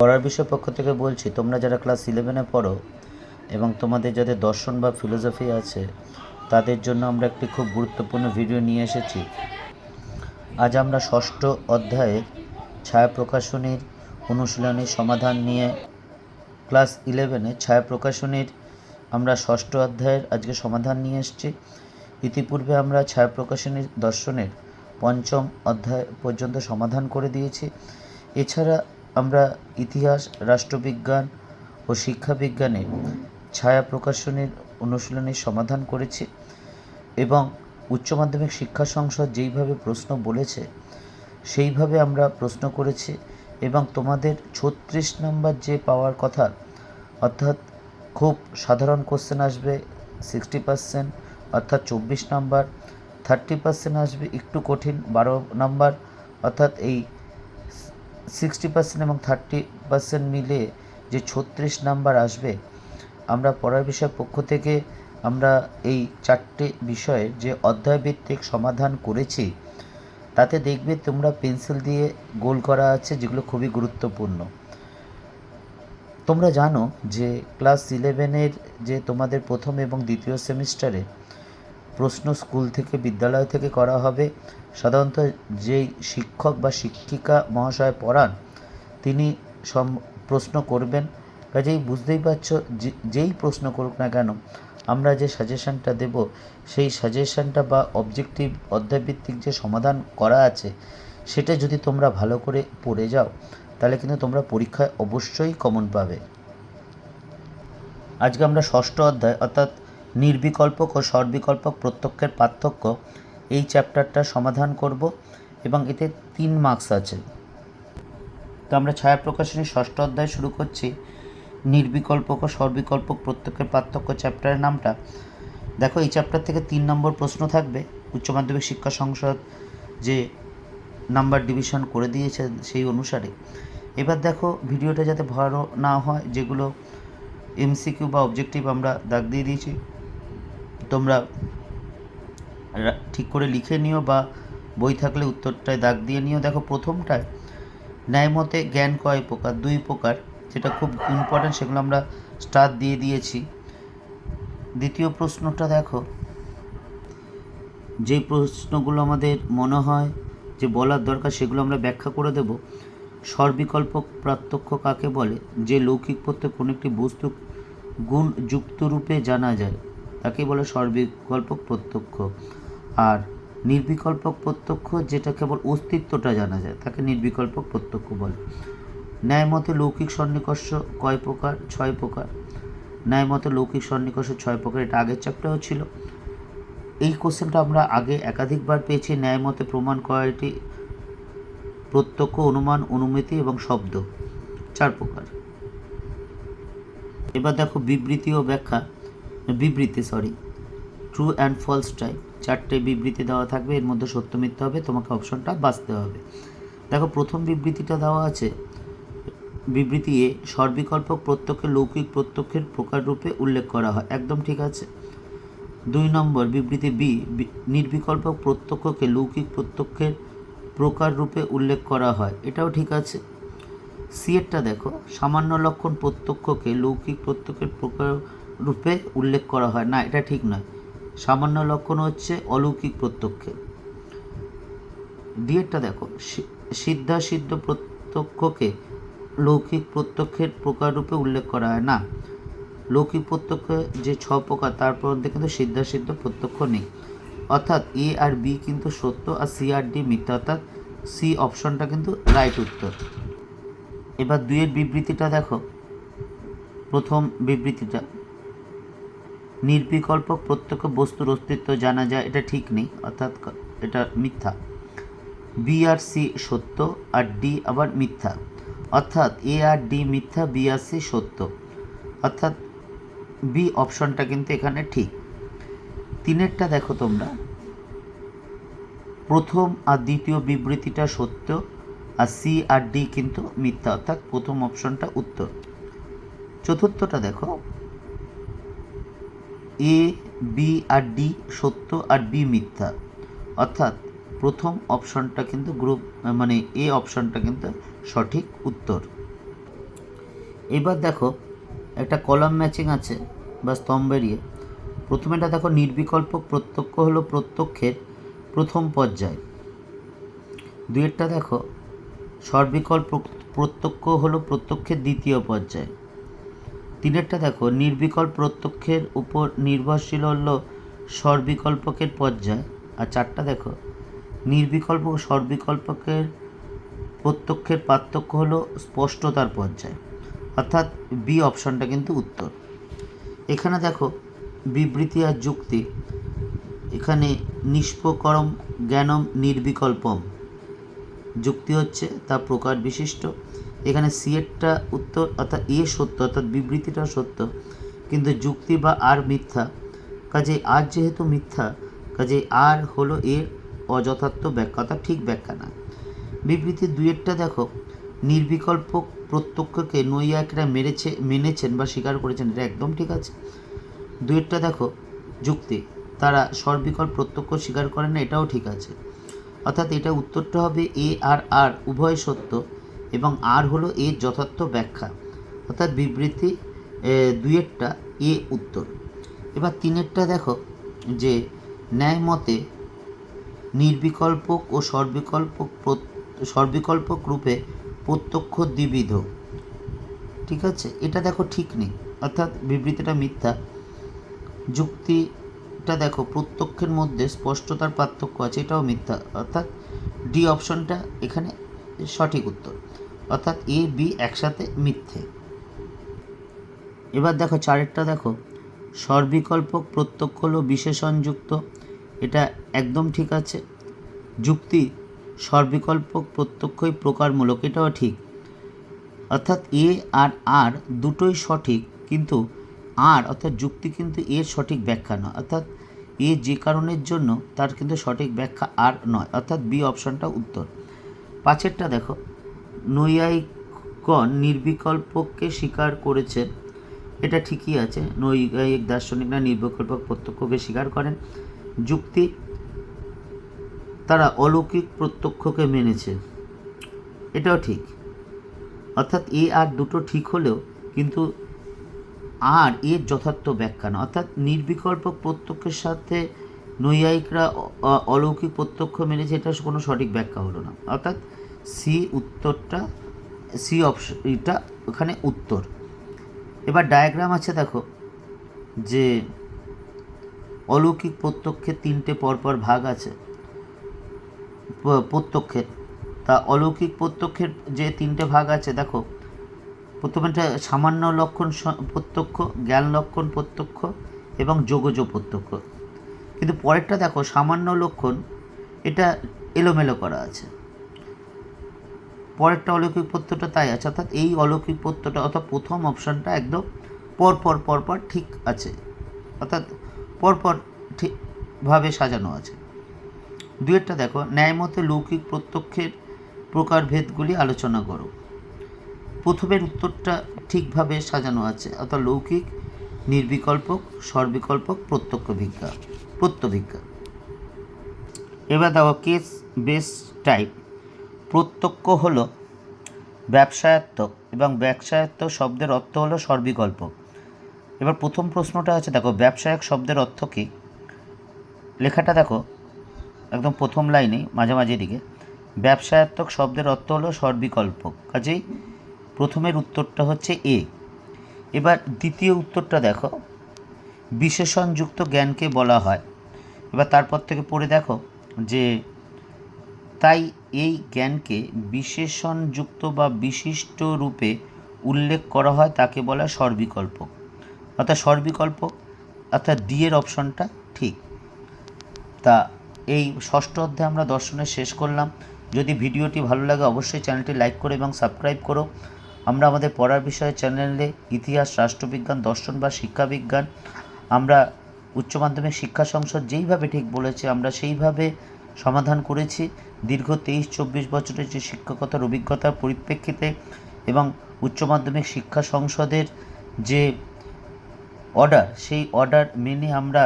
পড়ার বিষয় পক্ষ থেকে বলছি, তোমরা যারা ক্লাস ইলেভেনে পড়ো এবং তোমাদের যাদের দর্শন বা ফিলোসফি আছে, তাদের জন্য আমরা একটি খুব গুরুত্বপূর্ণ ভিডিও নিয়ে এসেছি। আজ আমরা ষষ্ঠ অধ্যায়ের ছায়া প্রকাশনীর অনুশীলনীর সমাধান নিয়ে ক্লাস ইলেভেনে ছায়া প্রকাশনীর আমরা ষষ্ঠ অধ্যায়ের আজকে সমাধান নিয়ে এসেছি। ইতিপূর্বে আমরা ছায়া প্রকাশনীর দর্শনের পঞ্চম অধ্যায় পর্যন্ত সমাধান করে দিয়েছি। এছাড়া আমরা ইতিহাস, রাষ্ট্রবিজ্ঞান ও শিক্ষাবিজ্ঞানের ছায়া প্রকাশনীর অনুশীলনের সমাধান করেছি এবং উচ্চ মাধ্যমিক শিক্ষা সংসদ যেইভাবে প্রশ্ন বলেছে, সেইভাবে আমরা প্রশ্ন করেছি এবং তোমাদের ছত্রিশ নম্বর যে পাওয়ার কথা, অর্থাৎ খুব সাধারণ কোশ্চেন আসবে সিক্সটি পার্সেন্ট অর্থাৎ চব্বিশ নাম্বার থার্টি পার্সেন্ট আসবে একটু কঠিন, বারো নাম্বার, অর্থাৎ এই সিক্সটি পার্সেন্ট এবং থার্টি পার্সেন্ট মিলে যে ছত্রিশ নাম্বার আসবে, আমরা পড়ার বিষয় পক্ষ থেকে আমরা এই চারটে বিষয়ে যে অধ্যায়ভিত্তিক সমাধান করেছি, তাতে দেখবে তোমরা পেন্সিল দিয়ে গোল করা আছে যেগুলো খুবই গুরুত্বপূর্ণ। তোমরা জানো যে ক্লাস ইলেভেনের যে তোমাদের প্রথম এবং দ্বিতীয় সেমিস্টারে প্রশ্ন স্কুল থেকে বিদ্যালয় থেকে করা হবে। সাধারণত যেই শিক্ষক বা শিক্ষিকা মহাশয় পড়ান, তিনি সম, প্রশ্ন করবেন। কাজেই বুঝতেই পারছ যেই প্রশ্ন করুক না কেন, আমরা যে সাজেশনটা দেব, সেই সাজেশানটা বা অবজেক্টিভ অধ্যায়ভিত্তিক যে সমাধান করা আছে, সেটা যদি তোমরা ভালো করে পড়ে যাও, তাহলে কিন্তু তোমরা পরীক্ষায় অবশ্যই কমন পাবে। আজকে আমরা ষষ্ঠ অধ্যায়, অর্থাৎ নির্বিকল্পক ও সর্বিকল্পক প্রত্যক্ষের পার্থক্য এই চ্যাপ্টারটা সমাধান করব এবং এতে তিন মার্কস আছে। তো আমরা ছায়া প্রকাশনী ষষ্ঠ অধ্যায় শুরু করছি। নির্বিকল্পক ও সর্বিকল্পক প্রত্যক্ষের পার্থক্য চ্যাপ্টারের নামটা। দেখো, এই চ্যাপ্টার থেকে তিন নম্বর প্রশ্ন থাকবে। উচ্চ মাধ্যমিক শিক্ষা সংসদ যে নাম্বার ডিভিশন করে দিয়েছে সেই অনুসারে। এবার দেখো, ভিডিওটা যাতে ভালো না হয়, যেগুলো এমসিকিউ বা অবজেক্টিভ আমরা দাগ দিয়ে দিয়েছি। তোমরা ঠিক করে লিখে নিও বা বই থাকলে উত্তরটায় দাগ দিয়ে নিও। দেখো, প্রথমটায় ন্যায় মতে জ্ঞান কয় প্রকার? দুই প্রকার, যেটা খুব ইম্পর্ট্যান্ট সেগুলো আমরা স্টার দিয়ে দিয়েছি। দ্বিতীয় প্রশ্নটা দেখো, যে প্রশ্নগুলো আমাদের মনে হয় যে বলার দরকার, সেগুলো আমরা ব্যাখ্যা করে দেব। সর্বিকল্প পার্থক্য কাকে বলে? যে লৌকিক প্রত্যেক কোনো একটি বস্তু গুণ যুক্ত রূপে জানা যায়। তাকে বলে সর্বিকল্পক প্রত্যক্ষ আর নির্বিকল্পক প্রত্যক্ষ যেটা কেবল অস্তিত্বটা জানা যায়, তাকে নির্বিকল্পক প্রত্যক্ষ বলে। ন্যায় মতে লৌকিক সন্নিকর্ষ কয় প্রকার? ছয় প্রকার। ন্যায় মতে লৌকিক সন্নিকর্ষ ছয় প্রকার, এটা আগের চ্যাপ্টারও ছিল। এই কোশ্চেনটা আমরা আগে একাধিকবার পেয়েছি, ন্যায় মতে প্রমাণ কয়টি? প্রত্যক্ষ, অনুমান, অনুমিতি এবং শব্দ। চার প্রকার। এবার দেখো বিবৃতি ও ব্যাখ্যা। বিবৃতি sorry true and false type চারটে বিবৃতি দেওয়া থাকবে, এর মধ্যে সত্য মিথ্যা হবে, তোমাকে অপশনটা বাঁচতে হবে। দেখো, প্রথম বিবৃতিটা দেওয়া আছে, বিবৃতি এ সর্বিকল্প প্রত্যক্ষে লৌকিক প্রত্যক্ষের প্রকার রূপে উল্লেখ করা হয়। একদম ঠিক আছে। দুই নম্বর বিবৃতি বি নির্বিকল্প প্রত্যক্ষকে লৌকিক প্রত্যক্ষের প্রকার রূপে উল্লেখ করা হয়। এটাও ঠিক আছে। সি এরটা দেখো, সামান্য লক্ষণ প্রত্যক্ষকে লৌকিক প্রত্যক্ষের প্রকার রূপে উল্লেখ করা হয়। না, এটা ঠিক নয়। সামান্য লক্ষণ হচ্ছে অলৌকিক প্রত্যক্ষে ডি দেখো সিদ্ধা সিদ্ধ প্রত্যক্ষকে লৌকিক প্রত্যক্ষের প্রকার রূপে উল্লেখ করা হয়। না, লৌকিক প্রত্যক্ষ যে ছ প্রকার তার মধ্যে কিন্তু সিদ্ধা সিদ্ধ প্রত্যক্ষ নেই। অর্থাৎ এ আর বি কিন্তু সত্য আর সি আর ডি মিথ্যা, অর্থাৎ সি অপশনটা কিন্তু রাইট উত্তর। এবার দুইয়ের বিবৃতিটা দেখো। প্রথম বিবৃতিটা নির্বিকল্পক প্রত্যক্ষ বস্তুর অস্তিত্ব জানা যায়, এটা ঠিক নেই, অর্থাৎ এটা মিথ্যা। বি আর সি সত্য আর ডি আবার মিথ্যা। অর্থাৎ এ আর ডি মিথ্যা বি আর সি সত্য। অর্থাৎ বি অপশনটা কিন্তু এখানে ঠিক। তিনেরটা দেখো তোমরা। প্রথম আর দ্বিতীয় বিবৃতিটা সত্য আর সি আর ডি কিন্তু মিথ্যা, অর্থাৎ প্রথম অপশনটা উত্তর। চতুর্থটা দেখো। এ বি আর ডি সত্য আর বি মিথ্যা। অর্থাৎ প্রথম অপশনটা কিন্তু গ্রুপ মানে এ অপশনটা কিন্তু সঠিক উত্তর। এবার দেখো, একটা কলাম ম্যাচিং আছে বা স্তম্ভ এরিয়ে। প্রথমেটা দেখো, নির্বিকল্প প্রত্যক্ষ হলো প্রত্যক্ষের প্রথম পর্যায়। দুয়েরটা দেখো, সর্বিকল্প প্রত্যক্ষ হলো প্রত্যক্ষের দ্বিতীয় পর্যায়। তিনেরটা দেখো নির্বিকল্প প্রত্যক্ষের উপর নির্ভরশীল হল সর্বিকল্পকের পর্যায়। আর চারটা দেখো, নির্বিকল্প সর্বিকল্পকের প্রত্যক্ষের পার্থক্য হলো স্পষ্টতার পর্যায়। অর্থাৎ বি অপশনটা কিন্তু উত্তর। এখানে দেখো, বিবৃতি আর যুক্তি। এখানে নিষ্পকরম জ্ঞানম নির্বিকল্পম। যুক্তি হচ্ছে তা প্রকার বিশিষ্ট। এখানে সি এরটা উত্তর অর্থাৎ এ সত্য, অর্থাৎ বিবৃতিটা সত্য। কিন্তু যুক্তি বা আর মিথ্যা। কাজে আর যেহেতু মিথ্যা কাজে আর হলো এর অযথার্থ ব্যাখ্যা, অর্থাৎ ঠিক ব্যাখ্যা না। বিবৃতি দুইয়েরটা দেখো। নির্বিকল্প প্রত্যক্ষকে নৈয়ায়িকরা মেরেছে, মেনেছেন বা স্বীকার করেছেন, এটা একদম ঠিক আছে। দুইয়েরটা দেখো। যুক্তি। তারা সর্বিকল্প প্রত্যক্ষ স্বীকার করেন না, এটাও ঠিক আছে। অর্থাৎ এটা উত্তরটা হবে এ আর আর, উভয় সত্য। এবং আর হলো এর যথার্থ ব্যাখ্যা অর্থাৎ বিবৃতি এ, দুইয়েরটা এ উত্তর। এবার তিনেরটা দেখো যে ন্যায় মতে নির্বিকল্পক ও সর্বিকল্পক সর্বিকল্পক রূপে প্রত্যক্ষ দ্বিবিধ। ঠিক আছে? এটা দেখো ঠিক নেই অর্থাৎ বিবৃতিটা মিথ্যা। যুক্তিটা দেখো প্রত্যক্ষের মধ্যে স্পষ্টতার পার্থক্য আছে এটাও মিথ্যা অর্থাৎ ডি অপশনটা এখানে সঠিক উত্তর। অর্থাৎ এ বি একসাথে মিথ্যে। এবার দেখো, চারেরটা দেখো। সর্বিকল্পক, প্রত্যক্ষ হলো বিশেষণযুক্ত, এটা একদম ঠিক আছে। যুক্তি, সর্বিকল্পক, প্রত্যক্ষই প্রকারমূলক, এটাও ঠিক। অর্থাৎ এ আর আর দুটোই সঠিক, কিন্তু আর অর্থাৎ যুক্তি কিন্তু এর সঠিক ব্যাখ্যা নয়। অর্থাৎ এ যে কারণের জন্য, তার কিন্তু সঠিক ব্যাখ্যা আর নয়। অর্থাৎ বি অপশনটা উত্তর। পাঁচেরটা দেখো। নৈয়ায়িকগণ নির্বিকল্পকে স্বীকার করেছেন। এটা ঠিকই আছে, নৈয়ায়িক দার্শনিকরা নির্বিকল্পক প্রত্যক্ষকে স্বীকার করেন। যুক্তি, তারা অলৌকিক প্রত্যক্ষকে মেনেছে। এটাও ঠিক। অর্থাৎ এ আর দুটো ঠিক হলেও কিন্তু আর এর যথার্থ ব্যাখ্যা না। অর্থাৎ নির্বিকল্প প্রত্যক্ষের সাথে নৈয়ায়িকরা অলৌকিক প্রত্যক্ষ মেনেছে, এটা কোনো সঠিক ব্যাখ্যা হলো না। অর্থাৎ সি উত্তরটা, সি অপশন, এটা ওখানে উত্তর। এবার ডায়াগ্রাম আছে দেখো, যে অলৌকিক প্রত্যক্ষের তিনটে পরপর ভাগ আছে। প্রত্যক্ষের। তা অলৌকিক প্রত্যক্ষের যে তিনটে ভাগ আছে, দেখো প্রথমেটা সামান্য লক্ষণ প্রত্যক্ষ, জ্ঞান লক্ষণ প্রত্যক্ষ এবং যোগজ প্রত্যক্ষ। কিন্তু পরেরটা দেখো, সামান্য লক্ষণ, এটা এলোমেলো করা আছে। পরেরটা অলৌকিক প্রত্যয়টা তাই আছে, অর্থাৎ এই অলৌকিক প্রত্যয়টা অর্থাৎ প্রথম অপশানটা একদম পরপর পরপর ঠিক আছে। অর্থাৎ পরপর ঠিকভাবে সাজানো আছে। দুয়েরটা দেখো ন্যায়মতে লৌকিক প্রত্যক্ষের প্রকারভেদগুলি আলোচনা করো। প্রথমের উত্তরটা ঠিকভাবে সাজানো আছে, অর্থাৎ লৌকিক, নির্বিকল্পক, সর্বিকল্পক প্রত্যক্ষ ভিজ্ঞা প্রত্যভিজ্ঞা এবার দেখো কেস বেস টাইপ প্রত্যক্ষ হল ব্যবসায়ত্মক এবং ব্যবসায়ত্ব শব্দের অর্থ হলো সর্বিকল্প। এবার প্রথম প্রশ্নটা আছে, দেখো, ব্যবসায়িক শব্দের অর্থ কী? লেখাটা দেখো, একদম প্রথম লাইনেই মাঝামাঝি দিকে। ব্যবসায়ত্মক শব্দের অর্থ হলো সর্বিকল্প। কাজেই প্রথমের উত্তরটা হচ্ছে এ। এবার দ্বিতীয় উত্তরটা দেখো, বিশেষণযুক্ত জ্ঞানকে বলা হয়। এবার তারপর থেকে পড়ে দেখো যে তাই এই জ্ঞানকে বিশেষণযুক্ত বা বিশিষ্ট রূপে উল্লেখ করা হয় তাকে বলা সর্বিকল্পক অর্থাৎ সর্বিকল্পক অর্থাৎ ডি এর অপশনটা ঠিক। তা এই ষষ্ঠ অধ্যায়ে আমরা দর্শনের শেষ করলাম। যদি ভিডিওটি ভালো লাগে অবশ্যই চ্যানেলটি লাইক করো এবং সাবস্ক্রাইব করো। আমরা আমাদের পড়ার বিষয়ে চ্যানেলে ইতিহাস, রাষ্ট্রবিজ্ঞান, দর্শন বা শিক্ষাবিজ্ঞান, আমরা উচ্চ মাধ্যমিক শিক্ষা সংসদ যেইভাবে ঠিক বলেছে, আমরা সেইভাবে সমাধান করেছি। দীর্ঘ তেইশ, চব্বিশ বছরের যে শিক্ষকতার অভিজ্ঞতার পরিপ্রেক্ষিতে এবং উচ্চ মাধ্যমিক শিক্ষা সংসদের যে অর্ডার, সেই অর্ডার মেনে আমরা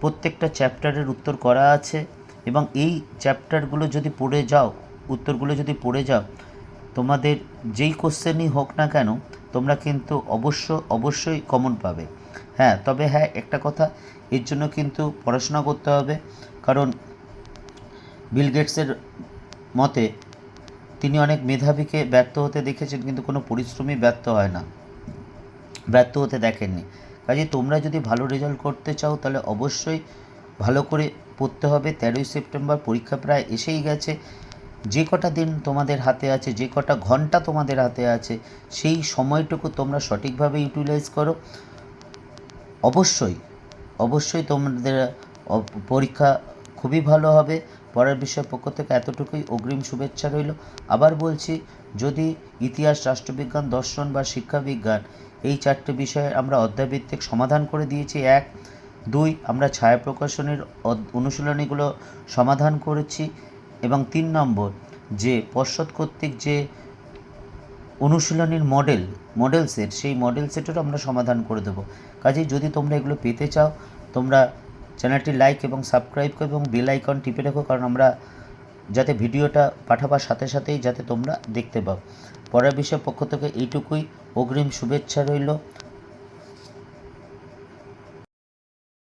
প্রত্যেকটা চ্যাপ্টারের উত্তর করা আছে এবং এই চ্যাপ্টারগুলো যদি পড়ে যাও, উত্তরগুলো যদি পড়ে যাও, তোমাদের যেই কোশ্চেনই হোক না কেন, তোমরা কিন্তু অবশ্য, অবশ্যই কমন পাবে। হ্যাঁ তবে হ্যাঁ একটা কথা, এর জন্য কিন্তু পড়াশোনা করতে হবে। কারণ বিল গেটসের মতে, তিনি অনেক মেধাবীকে ব্যর্থ হতে দেখেছেন, কিন্তু কোনো পরিশ্রমী ব্যর্থ হয় না। ব্যর্থ হতে দেখেননি। কাজে তোমরা যদি ভালো রেজাল্ট করতে চাও, তাহলে অবশ্যই ভালো করে পড়তে হবে। তেরোই সেপ্টেম্বর পরীক্ষা প্রায় এসেই গেছে। যে কটা দিন তোমাদের হাতে আছে, যে কটা ঘণ্টা তোমাদের হাতে আছে, সেই সময়টুকু তোমরা সঠিকভাবে ইউটিলাইজ করো। অবশ্যই অবশ্যই তোমাদের পরীক্ষা খুবই ভালো হবে। পরের বিষয়ের পক্ষ থেকে এতটুকুই অগ্রিম শুভেচ্ছা রইল। আবার বলছি, যদি ইতিহাস, রাষ্ট্রবিজ্ঞান, দর্শন বা শিক্ষাবিজ্ঞান এই চারটি বিষয়ে আমরা অধ্যায়ভিত্তিক সমাধান করে দিয়েছি, এক, দুই, আমরা ছায়া প্রকাশনের অনুশীলনীগুলো সমাধান করেছি, এবং তিন নম্বর, যে পর্ষদ কর্তৃক যে অনুশীলনীর মডেল মডেল সেট, সেই মডেল সেটেরও আমরা সমাধান করে দেবো। কাজেই যদি তোমরা এগুলো পেতে চাও, তোমরা চ্যানেলটি লাইক এবং সাবস্ক্রাইব করো এবং বেল আইকন টিপে রাখো, কারণ আমরা যাতে ভিডিওটা পাঠাবার সাথে সাথেই যাতে তোমরা দেখতে পাও। পরের বিষয়ের পক্ষ থেকে এইটুকুই। অগ্রিম শুভেচ্ছা রইল।